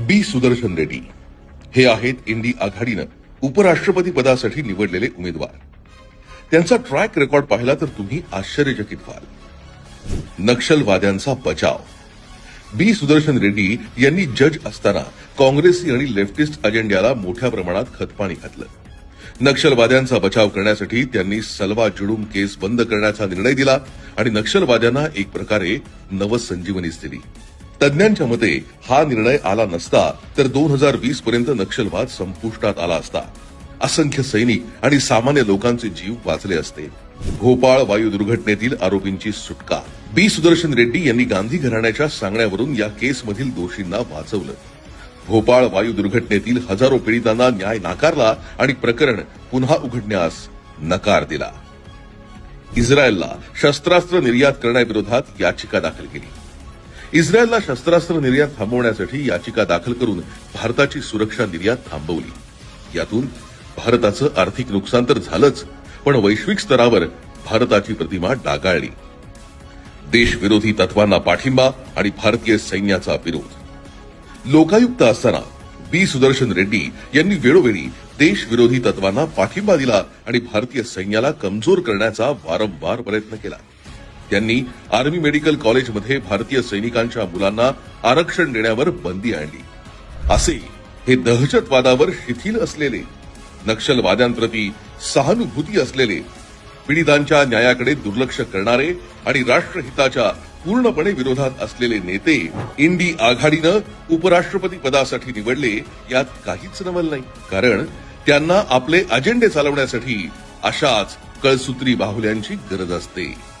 बी सुदर्शन रेड्डी. हे आहेत इंडी आघाडीनं उपराष्ट्रपती पदासाठी निवडलेले उमेदवार. त्यांचा ट्रॅक रेकॉर्ड पाहिला तर तुम्ही आश्चर्यचकित व्हाल. नक्षलवाद्यांचा बचाव. बी सुदर्शन रेड्डी यांनी जज असताना काँग्रेसी आणि लेफ्टिस्ट अजेंड्याला मोठ्या प्रमाणात खतपाणी घातलं. नक्षलवाद्यांचा बचाव करण्यासाठी त्यांनी सलवा जुडूम केस बंद करण्याचा निर्णय दिला आणि नक्षलवाद्यांना एक प्रकारे नवसंजीवनीच दिली. तज्ज्ञांच्या मते हा निर्णय आला नसता तर दोन हजार वीस पर्यंत नक्षलवाद संपुष्टात आला असता. असंख्य सैनिक आणि सामान्य लोकांचे जीव वाचले असते. भोपाळ वायू दुर्घटनेतील आरोपींची सुटका. बी. सुदर्शन रेड्डी यांनी गांधी घराण्याच्या सांगण्यावरून या केसमधील दोषींना वाचवलं. भोपाळ वायू दुर्घटनेतील हजारो पीडितांना न्याय नाकारला आणि प्रकरण पुन्हा उघडण्यास नकार दिला. इस्रायलला शस्त्रास्त्र निर्यात करण्याविरोधात याचिका दाखल केली. इस्रायलला शस्त्रास्त्र निर्यात थांबवण्यासाठी याचिका दाखल करून भारताची सुरक्षा निर्यात थांबवली. यातून भारताचं आर्थिक नुकसान तर झालंच पण वैश्विक स्तरावर भारताची प्रतिमा डागाळली. देशविरोधी तत्वांना पाठिंबा आणि भारतीय सैन्याचा विरोध. लोकायुक्त असताना बी. सुदर्शन रेड्डी यांनी वेळोवेळी देशविरोधी तत्वांना पाठिंबा दिला आणि भारतीय सैन्याला कमजोर करण्याचा वारंवार प्रयत्न केला. त्यांनी आर्मी मेडिकल कॉलेजमध्ये भारतीय सैनिकांच्या मुलांना आरक्षण देण्यावर बंदी आणली. असे हे दहशतवादावर शिथिल असलेले नक्षलवाद्यांप्रती सहानुभूती असलेले पीडितांच्या न्यायाकडे दुर्लक्ष करणारे आणि राष्ट्रहिताच्या पूर्णपणे विरोधात असलेले नेते इंडी आघाडीनं उपराष्ट्रपती पदासाठी निवडले यात काहीच नवल नाही. कारण त्यांना आपले अजेंडे चालवण्यासाठी अशाच कळसूत्री बाहुल्यांची गरज असते.